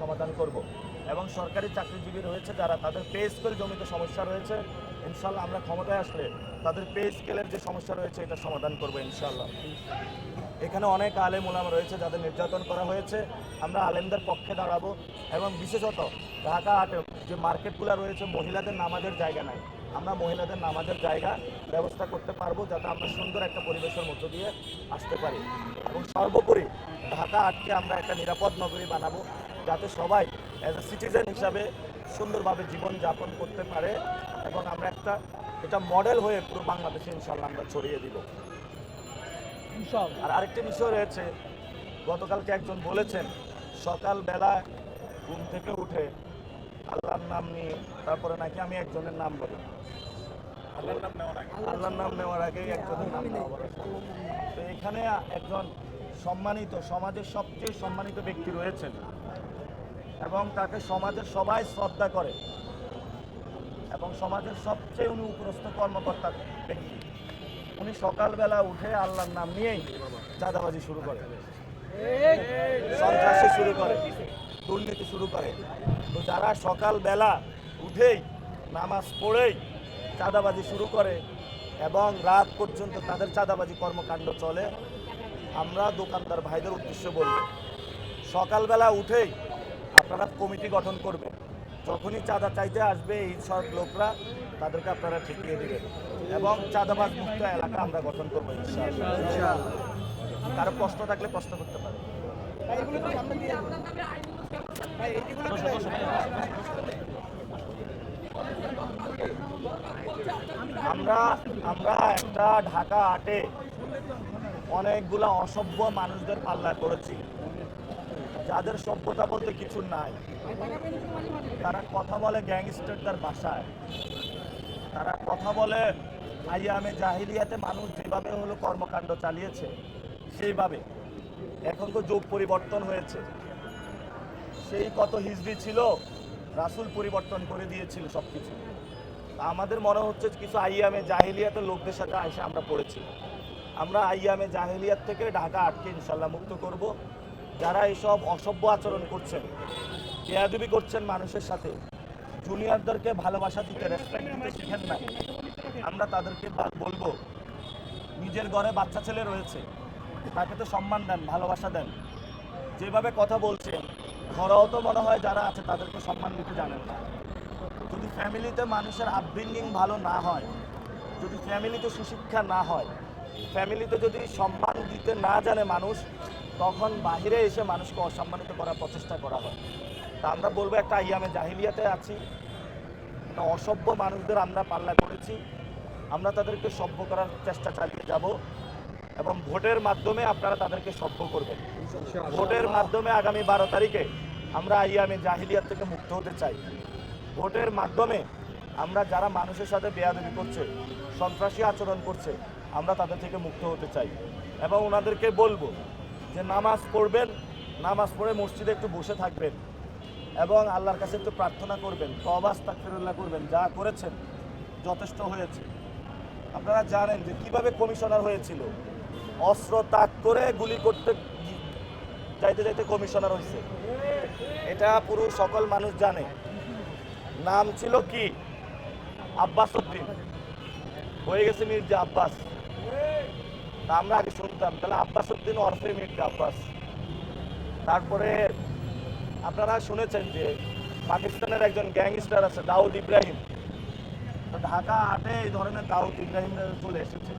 সমাধান করব। এবং সরকারি চাকরিজীবী রয়েছে যারা, তাদের পে স্কেল জমিতে সমস্যা রয়েছে ইনশাল্লাহ আমরা ক্ষমতায় আসলে তাদের পে স্কেলের যে সমস্যা রয়েছে, এটা সমাধান করব ইনশাল্লাহ এখানে অনেক আলেম ওলাম রয়েছে যাদের নির্যাতন করা হয়েছে। আমরা আলেমদের পক্ষে দাঁড়াবো এবং বিশেষত ঢাকা হাটে যে মার্কেটগুলো রয়েছে, মহিলাদের নামাজের জায়গা নাই। আমরা মহিলাদের নামাজের জায়গা ব্যবস্থা করতে পারব যাতে আমরা সুন্দর একটা পরিবেশের মধ্য দিয়ে আসতে পারি। এবং সর্বোপরি ঢাকা হাটকে আমরা একটা নিরাপদ নগরী বানাবো। যাতে সবাই অ্যাজ এ সিটিজেন হিসাবে সুন্দরভাবে জীবন যাপন করতে পারে। এবং আমরা একটা এটা মডেল হয়ে পুরো বাংলাদেশে ইনশাল্লাহ আমরা ছড়িয়ে দিব। আর আরেকটি বিষয় রয়েছে গতকালকে একজন বলেছেন সকালবেলা ঘুম থেকে উঠে আল্লাহর নাম নিয়ে তারপরে নাকি আমি একজনের নাম বলি। আল্লাহর নাম নেওয়ার আগেই একজনের নাম নেওয়া বলে। তো এখানে একজন সম্মানিত সমাজের সবচেয়ে সম্মানিত ব্যক্তি রয়েছেন। এবং তাকে সমাজের সবাই শ্রদ্ধা করে এবং সমাজের সবচেয়ে উনি উপরস্থ কর্মকর্তা ব্যক্তি। উনি সকালবেলা উঠে আল্লাহর নাম নিয়েই চাঁদাবাজি শুরু করে। সন্ত্রাসী শুরু করে, দুর্নীতি শুরু করে। তো যারা সকালবেলা উঠেই, নামাজ পড়েই চাঁদাবাজি শুরু করে এবং রাত পর্যন্ত তাদের চাঁদাবাজি কর্মকাণ্ড চলে, আমরা দোকানদার ভাইদের উদ্দেশ্য বলব, সকালবেলা উঠেই আপনারা কমিটি গঠন করবেন যখনই চাঁদা চাইতে আসবে এই সব লোকরা তাদেরকে আপনারা ঠেকিয়ে দিবেন। এবং চাঁদাবাজ মুক্ত এলাকা আমরা গঠন করব কারও প্রশ্ন থাকলে প্রশ্ন করতে পারে আমরা আমরা একটা ঢাকা হাটে অনেকগুলা অসভ্য মানুষদের পাল্লা করেছি। যাদের সভ্যতা বলতে কিছু নাই, তারা কথা বলে গ্যাংস্টারদের ভাষায় তারা কথা বলে আইয়ামে জাহিলিয়াতে মানুষ যেভাবে হলো কর্মকাণ্ড চালিয়েছে, সেইভাবে। এখন তো যুগ পরিবর্তন হয়েছে। সেই কত হিজড়ি ছিল, রাসুল পরিবর্তন করে দিয়েছিল সব কিছু আমাদের মনে হচ্ছে কিছু আইয়ামে জাহিলিয়াতের লোকদের সাথে এসে আমরা পড়েছি। আমরা আইয়ামে জাহিলিয়াত থেকে ঢাকা আটকে ইনশাল্লাহ মুক্ত করব। যারা এইসব অসভ্য আচরণ করছেন, বেয়াদবি করছেন মানুষের সাথে জুনিয়রদেরকে ভালোবাসা দিতে রেসপেক্ট দিতে শিখেন না। আমরা তাদেরকে বলব, নিজের ঘরে বাচ্চা ছেলে রয়েছে, তাকে তো সম্মান দেন, ভালোবাসা দেন। যেভাবে কথা বলছেন ঘরেও তো মনে হয় যারা আছে তাদেরকে সম্মান দিতে জানেন না। যদি ফ্যামিলিতে মানুষের আপব্রিঙ্গিং ভালো না হয়, যদি ফ্যামিলিতে সুশিক্ষা না হয় ফ্যামিলিতে যদি সম্মান দিতে না জানে মানুষ, তখন বাহিরে এসে মানুষকে অসম্মানিত করার প্রচেষ্টা করা হয়। তা আমরা বলব একটা আইয়ামে জাহিলিয়াতে আছি। একটা অসভ্য মানুষদের আমরা পাল্লা করেছি। আমরা তাদেরকে সভ্য করার চেষ্টা চালিয়ে যাব এবং ভোটের মাধ্যমে আপনারা তাদেরকে সভ্য করবেন। ভোটের মাধ্যমে আগামী বারো তারিখে আমরা আইয়ামে জাহিলিয়াত থেকে মুক্ত হতে চাই। ভোটের মাধ্যমে আমরা যারা মানুষের সাথে বেয়াদবি করছে, সন্ত্রাসী আচরণ করছে আমরা তাদের থেকে মুক্ত হতে চাই। এবং ওনাদেরকে বলব যে নামাজ পড়বেন, নামাজ পড়ে মসজিদে একটু বসে থাকবেন এবং আল্লাহর কাছে একটু প্রার্থনা করবেন তবাস তাকফিরুল্লাহ করবেন, যা করেছেন, যথেষ্ট হয়েছে। আপনারা জানেন যে কীভাবে কমিশনার হয়েছিল? অস্ত্র তাক করে গুলি করতে যাইতে যাইতে কমিশনার হয়েছে। এটা পুরো সকল মানুষ জানে। নাম ছিল কি? আব্বাস উদ্দিন। হয়ে গেছে মির্জা আব্বাস। তা আমরা আগে শুনতাম। তাহলে আব্বাস উদ্দিন অর্ফে মির্জা আব্বাস। তারপরে আপনারা শুনেছেন যে পাকিস্তানের একজন গ্যাংস্টার আছে, দাউদ ইব্রাহিম। ঢাকা আটে এই ধরনের দাউদ ইব্রাহিম চলে এসেছে।